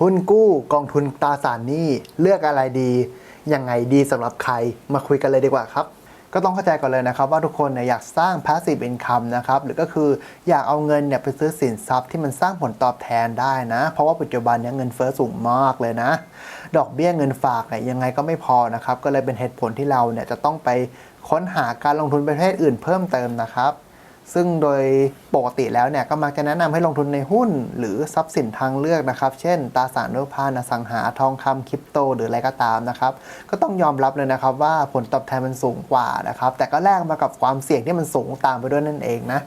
หุ้นกู้กองทุนตราสารหนี้เลือกอะไรดี ยังไงดีสำหรับใครมาคุยกันเลยดีกว่าครับ ก็ต้องเข้าใจก่อนเลยนะครับ ว่าทุกคนเนี่ยอยากสร้าง passive income นะครับ หรือก็คืออยากเอาเงินเนี่ยไปซื้อสินทรัพย์ที่มันสร้างผลตอบแทนได้นะ เพราะว่าปัจจุบันเนี้เงินเฟ้อสูงมากเลยนะ ดอกเบี้ยเงินฝากเนี่ยยังไงก็ไม่พอนะครับ ก็เลยเป็นเหตุผลที่เราเนี่ยจะต้องไปค้นหาการลงทุนประเภทอื่นเพิ่มเติมนะครับ ซึ่งโดยปกติแล้วเนี่ยก็มักจะแนะนำให้ลงทุนในหุ้น หรือทรัพย์สินทางเลือกนะครับ เช่น ตราสารโนพานอสังหาทองคำคริปโต หรืออะไรก็ตามนะครับ ก็ต้องยอมรับเลยนะครับว่าผลตอบแทนมันสูงกว่านะครับ แต่ก็แลกมากับความเสี่ยงที่มันสูงตามไปด้วยนั่นเองนะ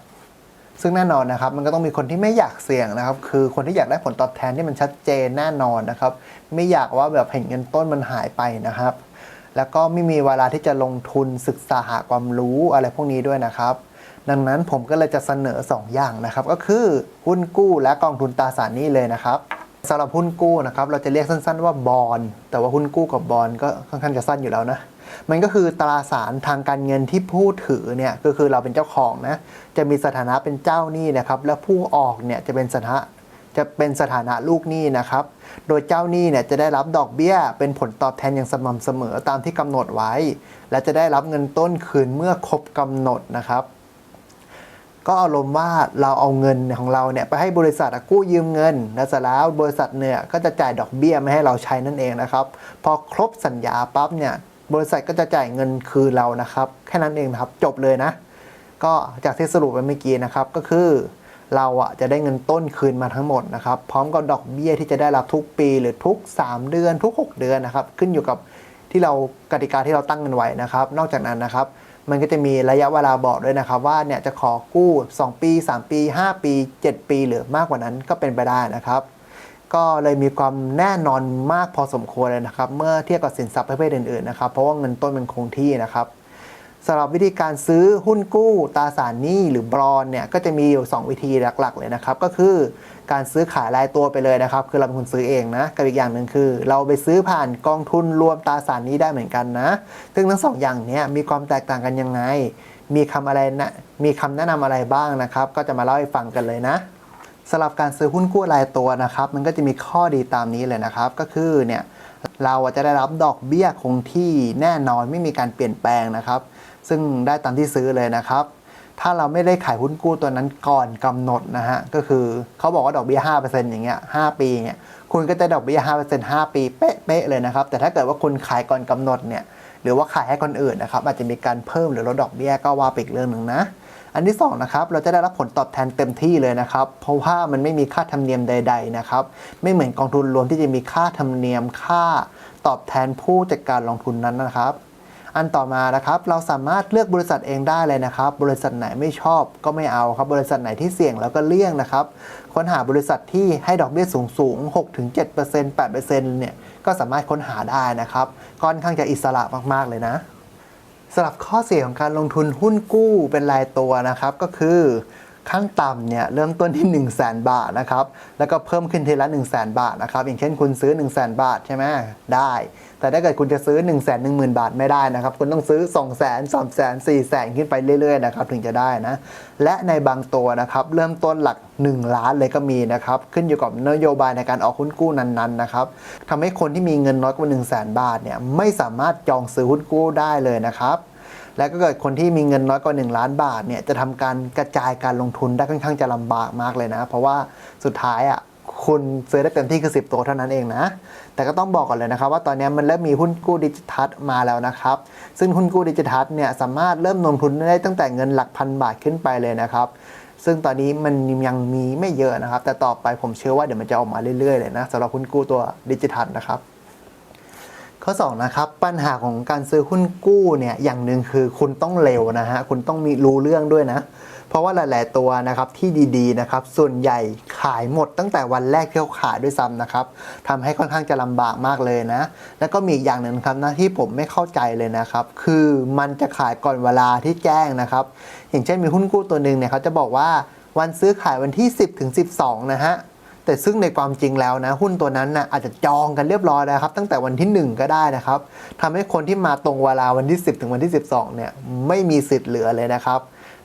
ซึ่งแน่นอนนะครับมันก็ต้องมีคนที่ไม่อยากเสี่ยงนะครับ คือคนที่อยากได้ผลตอบแทนที่มันชัดเจนแน่นอนนะครับ ไม่อยากว่าแบบเห็นเงินต้นมันหายไปนะครับ แล้วก็ไม่มีเวลาที่จะลงทุนศึกษาหาความรู้อะไรพวกนี้ด้วยนะครับ ดังนั้นผมก็เลยจะเสนอ 2 อย่างนะครับ ก็คือหุ้นกู้และกองทุนตราสารหนี้เลยนะครับสำหรับหุ้นกู้นะครับเราจะเรียกสั้นๆว่าบอลแต่ว่าหุ้นกู้กับบอลก็ค่อนข้างจะสั้นอยู่แล้วนะมันก็คือตราสารทางการเงินที่ผู้ถือเนี่ยก็คือเราเป็นเจ้าของนะจะมีสถานะเป็นเจ้าหนี้นะครับและผู้ออกเนี่ยจะเป็นสถานะจะเป็นสถานะลูกหนี้นะครับ โดยเจ้าหนี้เนี่ยจะได้รับดอกเบี้ย เป็นผลตอบแทนอย่างสม่ำเสมอตามที่กำหนดไว้ และจะได้รับเงินต้นคืนเมื่อครบกำหนดนะครับ ก็อารมณ์ว่าเราเอาเงินของเราเนี่ยไปให้บริษัทกู้ยืมเงินแล้วเสร็จแล้วบริษัทเนี่ยก็จะจ่ายดอกเบี้ยไม่ให้เราใช้นั่นเองนะครับ พอครบสัญญาปั๊บเนี่ยบริษัทก็จะจ่ายเงินคืนเรานะครับ แค่นั้นเองนะครับจบเลยนะ ก็จากที่สรุปไปเมื่อกี้นะครับก็คือเราอะจะได้เงินต้นคืนมาทั้งหมดนะครับ พร้อมกับดอกเบี้ยที่จะได้รับทุกปีหรือทุก 3 เดือนทุก 6 เดือนนะครับ ขึ้นอยู่กับที่เรากติกาที่เราตั้งกันไว้นะครับ นอกจากนั้นนะครับ มันก็จะมีระยะเวลาบอกด้วยนะครับว่าเนี่ยจะขอกู้ 2 ปี 3 ปี 5 ปี 7 ปี หรือมากกว่านั้นก็เป็นไปได้นะครับ ก็เลยมีความแน่นอนมากพอสมควรเลยนะครับ เมื่อเทียบกับสินทรัพย์ประเภทอื่นๆนะครับ เพราะว่าเงินต้นมันคงที่นะครับสำหรับวิธีการซื้อหุ้นกู้ตราสารหนี้หรือบรอนเนี่ยก็จะมีอยู่ 2 วิธีหลักๆ เลยนะครับ ก็คือ การซื้อขายรายตัวไปเลยนะครับ คือเราเป็นคนซื้อเองนะ กับอีกอย่างหนึ่งคือ เราไปซื้อผ่านกองทุนรวมตราสารนี้ได้เหมือนกันนะ ซึ่งทั้งสองอย่างนี้มีความแตกต่างกันยังไง มีคำอะไรนะมีคำแนะนำอะไรบ้างนะครับ ก็จะมาเล่าให้ฟังกันเลยนะสำหรับการซื้อหุ้นกู้รายตัวนะครับ มันก็จะมีข้อดีตามนี้เลยนะครับ ก็คือเนี่ยเราจะได้รับดอกเบี้ยคงที่แน่นอนไม่มีการเปลี่ยนแปลงนะครับ ซึ่งได้ตามที่ซื้อเลยนะครับ ถ้าเราไม่ได้ขายหุ้นกู้ตัวนั้นก่อนกำหนดนะฮะ ก็คือเขาบอกว่าดอกเบี้ย5%อย่างเงี้ย5ปีเงี้ยคุณก็จะดอกเบี้ย5% 5 ปีเป๊ะๆเลยนะครับ แต่ถ้าเกิดว่าคุณขายก่อนกำหนดเนี่ยหรือว่าขายให้คนอื่นนะครับ อาจจะมีการเพิ่มหรือลดดอกเบี้ยก็ว่าไปอีกเรื่องหนึ่งนะ อันที่2นะครับเราจะได้รับผลตอบแทนเต็มที่เลยนะครับ เพราะว่ามันไม่มีค่าธรรมเนียมใด ๆนะครับ ไม่เหมือนกองทุนรวมที่จะมีค่าธรรมเนียมค่าตอบแทนผู้จัดการลงทุนนั้นนะครับ อันต่อมานะครับเราสามารถเลือกบริษัทเองได้เลยนะครับ บริษัทไหนไม่ชอบก็ไม่เอาครับ บริษัทไหนที่เสี่ยงแล้วก็เลี่ยงนะครับค้นหาบริษัทที่ให้ดอกเบี้ยสูงสูง6-7% 8%เนี่ยก็สามารถค้นหาได้นะครับค่อนข้างจะอิสระมากๆเลยนะสำหรับข้อเสียของการลงทุนหุ้นกู้เป็นรายตัวนะครับก็คือขั้นต่ำเนี่ยเริ่มต้นที่ 1 0 0 0 0แบาทนะครับแล้วก็เพิ่มขึ้นทีละ 1 0 0 0 0แบาทนะครับอย่างเช่นคุณซื้อ 1 0 0 0 0 0บาทใช่ไหมได้ แต่ถ้าเกิดคุณจะซื้อ 1 1 0 0 0 0 บาทไม่ได้นะครับ คุณต้องซื้อ 2 0 0 0 0 0 3 0 0 0 0 4 0 0 0 0 ขึ้นไปเรื่อยๆนะครับถึงจะได้นะ และในบางตัวนะครับเริ่มต้นหลัก 1 ล้านเลยก็มีนะครับ ขึ้นอยู่กับนโยบายในการออกหุ้นกู้นั้นๆนะครับทำให้คนที่มีเงินน้อยกว่า 1 0 0 0 0แบาทเนี่ยไม่สามารถจองซื้อหุ้นกู้ได้เลยนะครับและก็เกิดคนที่มีเงินน้อยกว่า 1 ล้านบาทเนี่ยจะทำการกระจายการลงทุนได้ค่อนข้างจะลำบากมากเลยนะ เพราะว่าสุดท้ายอะ คุณซื้อได้เต็มที่คือ 10 ตัวเท่านั้นเองนะ แต่ก็ต้องบอกก่อนเลยนะครับ ว่าตอนนี้มันเริ่มมีหุ้นกู้ดิจิทัลมาแล้วนะครับ ซึ่งหุ้นกู้ดิจิทัลเนี่ยสามารถเริ่มลงทุนได้ตั้งแต่เงินหลักพันบาทขึ้นไปเลยนะครับซึ่งตอนนี้มันยังมีไม่เยอะนะครับ แต่ต่อไปผมเชื่อว่าเดี๋ยวมันจะออกมาเรื่อยๆเลยนะสำหรับหุ้นกู้ตัวดิจิทัลนะครับ ข้อ2นะครับปัญหาของการซื้อหุ้นกู้เนี่ยอย่างหนึ่งคือคุณต้องเร็วนะฮะคุณต้องมีรู้เรื่องด้วยนะ เพราะว่าหลาย ๆ ตัวนะครับที่ดีๆนะครับส่วนใหญ่ขายหมดตั้งแต่วันแรกที่เขาขายด้วยซ้ำนะครับทำให้ค่อนข้างจะลำบากมากเลยนะ แล้วก็มีอีกอย่างหนึ่งครับนะที่ผมไม่เข้าใจเลยนะครับ คือมันจะขายก่อนเวลาที่แจ้งนะครับ อย่างเช่นมีหุ้นกู้ตัวหนึ่งเนี่ยเขาจะบอกว่าวันซื้อขายวันที่ 10ถึง12 นะฮะแต่ซึ่งในความจริงแล้วนะหุ้นตัวนั้นนะอาจจะจองกันเรียบร้อยแล้วครับ ตั้งแต่วันที่ 1 ก็ได้นะครับทำให้คนที่มาตรงเวลาวันที่ 10 ถึงวันที่ 12เนี่ยไม่มีสิทธิ์เหลือเลยนะครับ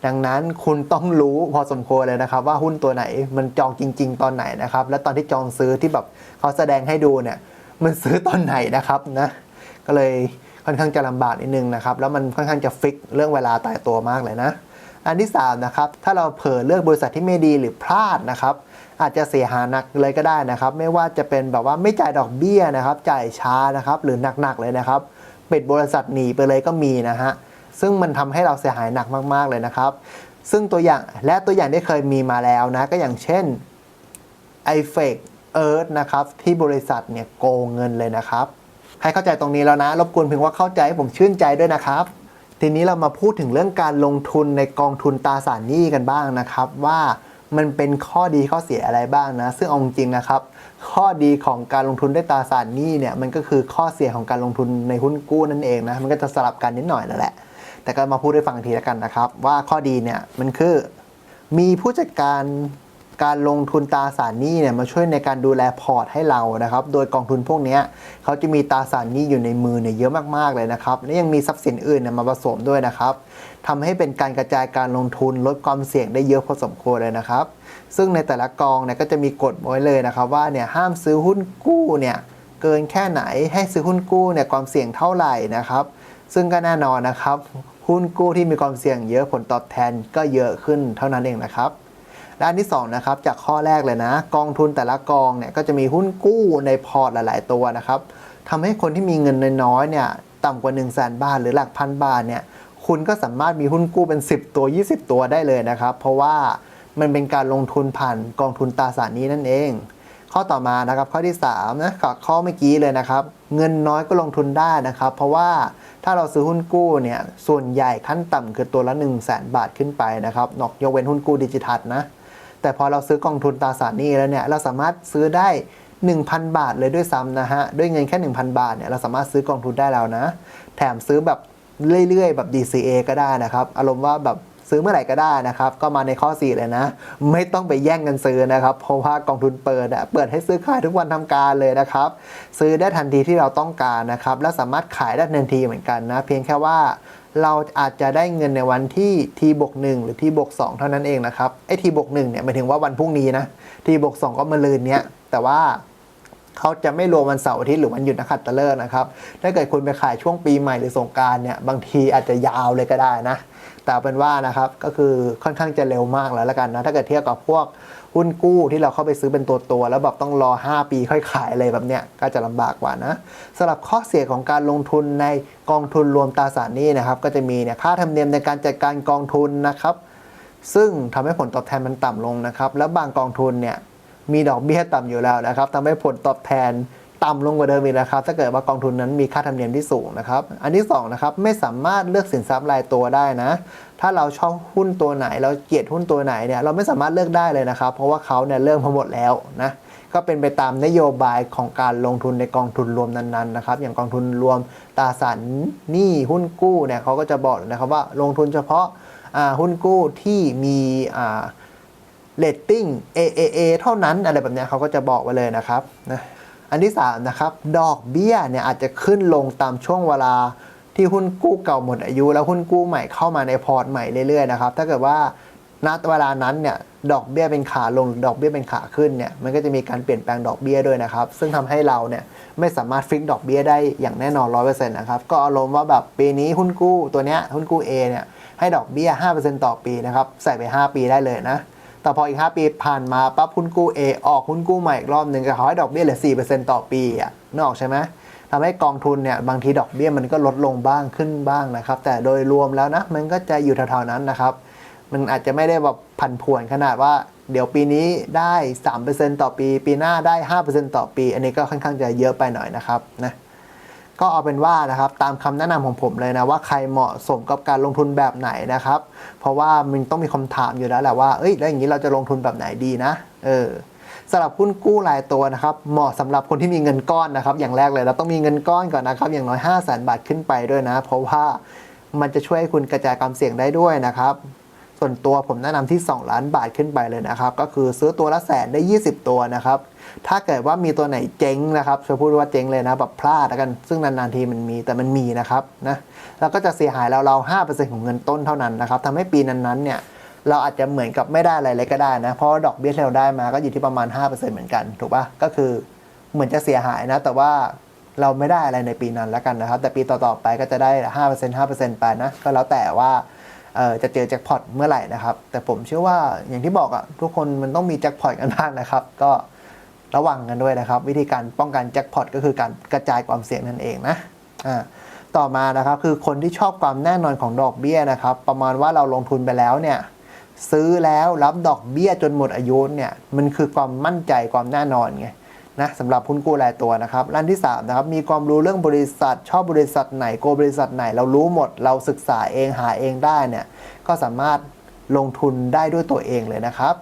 ดังนั้นคุณต้องรู้พอสมควรเลยนะครับว่าหุ้นตัวไหนมันจองจริง ๆ ตอนไหนนะครับ และตอนที่จองซื้อที่แบบเขาแสดงให้ดูเนี่ยมันซื้อตอนไหนนะครับนะก็เลยค่อนข้างจะลำบากนิดนึงนะครับแล้วมันค่อนข้างจะฟิกเรื่องเวลาตายตัวมากเลยนะ อันที่3นะครับถ้าเราเผลอเลือกบริษัทที่ไม่ดีหรือพลาดนะครับอาจจะเสียหายหนักเลยก็ได้นะครับ ไม่ว่าจะเป็นแบบว่าไม่จ่ายดอกเบี้ยนะครับ จ่ายช้านะครับ หรือหนักๆเลยนะครับ ปิดบริษัทหนีไปเลยก็มีนะฮะ ซึ่งมันทำให้เราเสียหายหนักมาก ๆ เลยนะครับ ซึ่งตัวอย่างและตัวอย่างที่เคยมีมาแล้วนะ ก็อย่างเช่น i f a k e Earth นะครับที่บริษัทเนี่ยโกงเงินเลยนะครับ ให้เข้าใจตรงนี้แล้วนะ รบกวนเพียงว่าเข้าใจให้ผมชื่นใจด้วยนะครับ ทีนี้เรามาพูดถึงเรื่องการลงทุนในกองทุนตราสารหนี้กันบ้างนะครับ ว่ามันเป็นข้อดีข้อเสียอะไรบ้างนะ ซึ่งเอาจริงนะครับ ข้อดีของการลงทุนด้วยตราสารหนี้เนี่ยมันก็คือข้อเสียของการลงทุนในหุ้นกู้นั่นเองนะ มันก็จะสลับกันนิดหน่อยนั่นแหละ แต่ก็มาพูดให้ฟังทีล้วกันนะครับ ว่าข้อดีเนี่ยมันคือมีผู้จัดการการลงทุนตราสารหนี้เนี่ยมาช่วยในการดูแลพอร์ตให้เรานะครับ โดยกองทุนพวกนี้เขาจะมีตราสารหนี้อยู่ในมือเนี่ยเยอะมากๆเลยนะครับ และยังมีทรัพย์สินอื่นเนี่ยมาผสมด้วยนะครับทำให้เป็นการกระจายการลงทุนลดความเสี่ยงได้เยอะพอสมควรเลยนะครับ ซึ่งในแต่ละกองเนี่ยก็จะมีกฎไว้เลยนะครับ ว่าเนี่ยห้ามซื้อหุ้นกู้เนี่ยเกินแค่ไหนให้ซื้อหุ้นกู้เนี่ยความเสี่ยงเท่าไหร่นะครับ ซึ่งก็แน่นอนนะครับ หุ้นกู้ที่มีความเสี่ยงเยอะผลตอบแทนก็เยอะขึ้นเท่านั้นเองนะครับ ด้านที่2นะครับจากข้อแรกเลยนะ กองทุนแต่ละกองเนี่ยก็จะมีหุ้นกู้ในพอร์ตหลาย ๆ ตัวนะครับทำให้คนที่มีเงินน้อยๆเนี่ยต่ำกว่า 1 0 0 0 0แบาทหรือหลักพันบาทเนี่ยคุณก็สามารถมีหุ้นกู้เป็น 10 ตัว 20 ตัวได้เลยนะครับ เพราะว่ามันเป็นการลงทุนผ่านกองทุนตราสารนี้นั่นเอง ข้อต่อมานะครับข้อที่3นะกับข้อเมื่อกี้เลยนะครับ เงินน้อยก็ลงทุนได้นะครับ เพราะว่าถ้าเราซื้อหุ้นกู้เนี่ยส่วนใหญ่ขั้นต่ำคือตัวละ 1 0 0 0 0แบาทขึ้นไปนะครับนอกยกเว้นหุ้นกู้ดิจิทัลนะแต่พอเราซื้อกองทุนตราสารหนี้แล้วเนี่ยเราสามารถซื้อได้ 1,000 บาทเลยด้วยซ้ำนะฮะด้วยเงินแค่ 1,000 บาทเนี่ยเราสามารถซื้อกองทุนได้แล้วนะ แถมซื้อแบบเรื่อยๆ แบบ DCA ก็ได้นะครับ อารมณ์ว่าแบบ ซื้อเมื่อไหร่ก็ได้นะครับ ก็มาในข้อ 4 เลยนะ ไม่ต้องไปแย่งกันซื้อนะครับ เพราะว่ากองทุนเปิดเปิดให้ซื้อขายทุกวันทำการเลยนะครับ ซื้อได้ทันทีที่เราต้องการนะครับ และสามารถขายได้ทันทีเหมือนกันนะ เพียงแค่ว่าเราอาจจะได้เงินในวันที่ t บวก1หรือ t บวก2เท่านั้นเองนะครับไอ้ t บวก1เนี่ยหมายถึงว่าวันพรุ่งนี้นะ t บวก2ก็มาลืนเนี้ยแต่ว่าเขาจะไม่รวมวันเสาร์อาทิตย์หรือวันหยุดนักขัตฤกษ์นะครับ ถ้าเกิดคุณไปขายช่วงปีใหม่หรือสงการเนี่ยบางทีอาจจะยาวเลยก็ได้นะ แต่เป็นว่านะครับก็คือค่อนข้างจะเร็วมากแล้วละกันนะถ้าเกิดเทียบกับพวกหุ้นกู้ที่เราเข้าไปซื้อเป็นตัวตัวแล้วแบบต้องรอ 5 ปีค่อยขายอะไรแบบเนี้ยก็จะลำบากกว่านะสำหรับข้อเสียของการลงทุนในกองทุนรวมตราสารหนี้นะครับ ก็จะมีเนี่ยค่าธรรมเนียมในการจัดการกองทุนนะครับ ซึ่งทำให้ผลตอบแทนมันต่ำลงนะครับ แล้วบางกองทุนเนี่ยมีดอกเบี้ยต่ำอยู่แล้วนะครับทำให้ผลตอบแทน ต่ำลงกว่าเดิมอีกนะครับ ถ้าเกิดว่ากองทุนนั้นมีค่าธรรมเนียมที่สูงนะครับ อันที่สองนะครับไม่สามารถเลือกสินทรัพย์รายตัวได้นะ ถ้าเราชอบหุ้นตัวไหน เราเกลียดหุ้นตัวไหนเนี่ยเราไม่สามารถเลือกได้เลยนะครับ เพราะว่าเขาเนี่ยเริ่มาหมดแล้วนะก็เป็นไปตามนโยบายของการลงทุนในกองทุนรวมนั้นๆนะครับ อย่างกองทุนรวมตราสารหนี้หุ้นกู้เนี่ยเขาก็จะบอกนะครับว่าลงทุนเฉพาะาหุ้นกู้ที่มีเรตติ้ง AAA เท่านั้นอะไรแบบเนี้ยเขาก็จะบอกไว้เลยนะครับนะ อันที่3นะครับดอกเบี้ยเนี่ยอาจจะขึ้นลงตามช่วงเวลาที่หุ้นกู้เก่าหมดอายุ แล้วหุ้นกู้ใหม่เข้ามาในพอร์ตใหม่เรื่อยๆนะครับถ้าเกิดว่าณเวลานั้นเนี่ยดอกเบี้ยเป็นขาลงหรือดอกเบี้ยเป็นขาขึ้นเนี่ยมันก็จะมีการเปลี่ยนแปลงดอกเบี้ยด้วยนะครับ ซึ่งทำให้เราเนี่ยไม่สามารถฟิกดอกเบี้ยได้อย่างแน่นอน100%นะครับก็อารมณ์ว่าแบบปีนี้หุ้นกู้ตัวเนี้ยหุ้นกู้ A เนี่ยให้ดอกเบี้ย5%ต่อปีนะครับใส่ไป 5 ปีได้เลยนะ แต่พออีก 5 ปีผ่านมาปั๊บหุ้นกู้ A ออกหุ้นกู้ใหม่อีกรอบหนึ่งก็ขอให้ดอกเบี้ยเหลือ4%ต่อปีอะนึกออกใช่ไหมทำให้กองทุนเนี่ยบางทีดอกเบี้ยมันก็ลดลงบ้างขึ้นบ้างนะครับ แต่โดยรวมแล้วนะมันก็จะอยู่แถวๆนั้นนะครับ มันอาจจะไม่ได้แบบผันผวนขนาดว่า เดี๋ยวปีนี้ได้3%ต่อปี ปีหน้าได้5%ต่อปี อันนี้ก็ค่อนข้างจะเยอะไปหน่อยนะครับนะ ก็เอาเป็นว่านะครับตามคำแนะนำของผมเลยนะว่าใครเหมาะสมกับการลงทุนแบบไหนนะครับ เพราะว่ามันต้องมีคำถามอยู่แล้วแหละว่าเอ้ยแล้วอย่างนี้เราจะลงทุนแบบไหนดีนะ เออสำหรับหุ้นกู้รายตัวนะครับ เหมาะสำหรับคนที่มีเงินก้อนนะครับ อย่างแรกเลยเราต้องมีเงินก้อนก่อนนะครับ อย่างน้อย 5 0 0 0 0 0บาทขึ้นไปด้วยนะ เพราะว่ามันจะช่วยให้คุณกระจายความเสี่ยงได้ด้วยนะครับ ส่วนตัวผมแนะนำที่ 2 ล้านบาทขึ้นไปเลยนะครับ ก็คือซื้อตัวละแสนได้ 20 ตัวนะครับ ถ้าเกิดว่ามีตัวไหนเจ๊งนะครับจะพูดว่าเจ๊งเลยนะแบบพลาดแล้วกัน ซึ่งนานๆทีมันมีแต่มันมีนะครับนะแล้วก็จะเสียหายเราเราห้าเปอร์เซ็นต์ของเงินต้นเท่านั้นนะครับทำให้ปีนั้นๆเนี่ยเราอาจจะเหมือนกับไม่ได้อะไรเลยก็ได้นะ เพราะดอกเบี้ยที่เราได้มาก็อยู่ที่ประมาณ 5%เหมือนกัน ถูกปะก็คือเหมือนจะเสียหายนะ แต่ว่าเราไม่ได้อะไรในปีนั้นแล้วกันนะครับ แต่ปีต่อๆไปก็จะได้ 5% 5%ไปนะ ก็แล้วแต่ว่า จะเจอแจ็คพอตเมื่อไหร่นะครับ แต่ผมเชื่อว่าอย่างที่บอกอะทุกคนมันต้องมีแจ็คพอตกันบ้างนะครับ ก็ระวังกันด้วยนะครับ วิธีการป้องกันแจ็คพอตก็คือการกระจายความเสี่ยงนั่นเองนะอ่าต่อมานะครับคือคนที่ชอบความแน่นอนของดอกเบี้ยนะครับ ประมาณว่าเราลงทุนไปแล้วเนี่ยซื้อแล้วรับดอกเบี้ยจนหมดอายุเนี่ยมันคือความมั่นใจความแน่นอนไง นะสำหรับหุ้นกู้รายตัวนะครับร้านที่3นะครับมีความรู้เรื่องบริษัท ชอบบริษัทไหนโกบริษัทไหน เรารู้หมด เราศึกษาเองหาเองได้เนี่ยก็สามารถลงทุนได้ด้วยตัวเองเลยนะครับ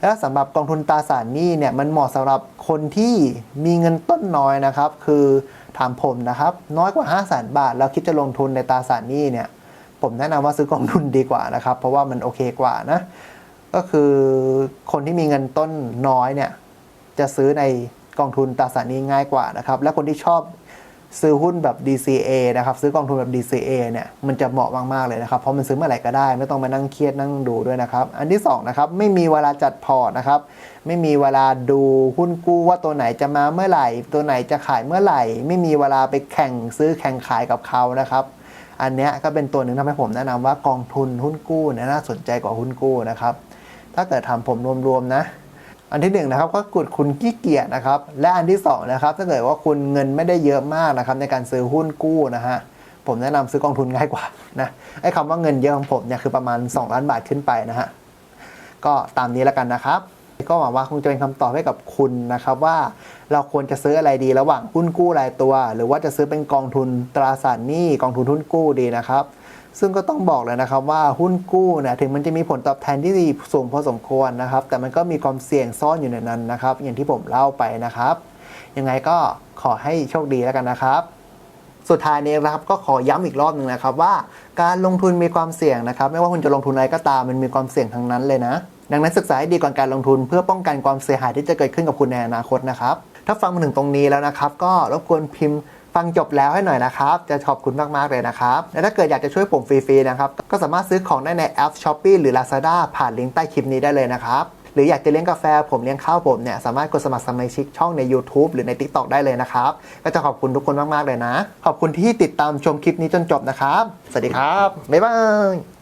แล้วสำหรับกองทุนตราสารหนี้เนี่ยมันเหมาะสำหรับคนที่มีเงินต้นน้อยนะครับ คือถามผมนะครับ น้อยกว่า 5 0 0 0 0 0 บาท แล้วคิดจะลงทุนในตราสารหนี้เนี่ยผมแนะนำว่าซื้อกองทุนดีกว่านะครับ เพราะว่ามันโอเคกว่านะก็คือคนที่มีเงินต้นน้อยเนี่ยจะซื้อใน กองทุนตราสารนี้ง่ายกว่านะครับ และคนที่ชอบซื้อหุ้นแบบ DCA นะครับซื้อกองทุนแบบ DCA เนี่ยมันจะเหมาะมาก ๆ เลยนะครับ เพราะมันซื้อเมื่อไหร่ก็ได้ ไม่ต้องมานั่งเครียดนั่งดูด้วยนะครับ อันที่2นะครับไม่มีเวลาจัดพอร์ตนะครับ ไม่มีเวลาดูหุ้นกู้ว่าตัวไหนจะมาเมื่อไหร่ ตัวไหนจะขายเมื่อไหร่ ไม่มีเวลาไปแข่งซื้อแข่งขายกับเขานะครับ อันนี้ก็เป็นตัวหนึ่งทำให้ผมแนะนำว่ากองทุนหุ้นกู้เนี่ยน่าสนใจกว่าหุ้นกู้นะครับถ้าเกิดทำผมรวมๆนะ อันที่หนึ่งนะครับก็กดคุณขี้เกียจนะครับ และอันที่สองนะครับถ้าเกิดว่าคุณเงินไม่ได้เยอะมากนะครับในการซื้อหุ้นกู้นะฮะผมแนะนำซื้อกองทุนง่ายกว่านะไอ้คำว่าเงินเยอะของผมเนี่ยคือประมาณ 2 ล้านบาทขึ้นไปนะฮะก็ตามนี้แล้วกันนะครับ ก็หวังว่าคงจะเป็นคำตอบให้กับคุณนะครับว่าเราควรจะซื้ออะไรดีระหว่างหุ้นกู้รายตัว หรือว่าจะซื้อเป็นกองทุนตราสารหนี้กองทุนหุ้นกู้ดีนะครับ ซึ่งก็ต้องบอกเลยนะครับว่าหุ้นกู้เนี่ยถึงมันจะมีผลตอบแทนที่ดีสูงพอสมควรนะครับ แต่มันก็มีความเสี่ยงซ่อนอยู่ในนั้นนะครับ อย่างที่ผมเล่าไปนะครับ ยังไงก็ขอให้โชคดีแล้วกันนะครับสุดท้ายนี้นะครับก็ขอย้ำอีกรอบหนึ่งนะครับว่าการลงทุนมีความเสี่ยงนะครับ ไม่ว่าคุณจะลงทุนอะไรก็ตามมันมีความเสี่ยงทั้งนั้นเลยนะ ดังนั้นศึกษาให้ดีก่อนการลงทุนเพื่อป้องกันความเสียหายที่จะเกิดขึ้นกับคุณในอนาคตนะครับ ถ้าฟังมาถึงตรงนี้แล้วนะครับ ก็รบกวนพิมพ์ ฟังจบแล้วให้หน่อยนะครับ จะขอบคุณมากๆเลยนะครับ และถ้าเกิดอยากจะช่วยผมฟรีๆนะครับ ก็สามารถซื้อของได้ในแอป s h อ p e e หรือ Lazada ผ่านลิงก์ใต้คลิปนี้ได้เลยนะครับหรืออยากจะเลี้ยงกาแฟผมเลี้ยงข้าวผมเนี่ยสามารถกดสมัครสมาชิกช่องใน YouTube หรือใน TikTok ได้เลยนะครับ ก็จะขอบคุณทุกคนมาก ๆ เลยนะ ขอบคุณที่ติดตามชมคลิปนี้จนจบนะครับ สวัสดีครับ บ๊ายบาย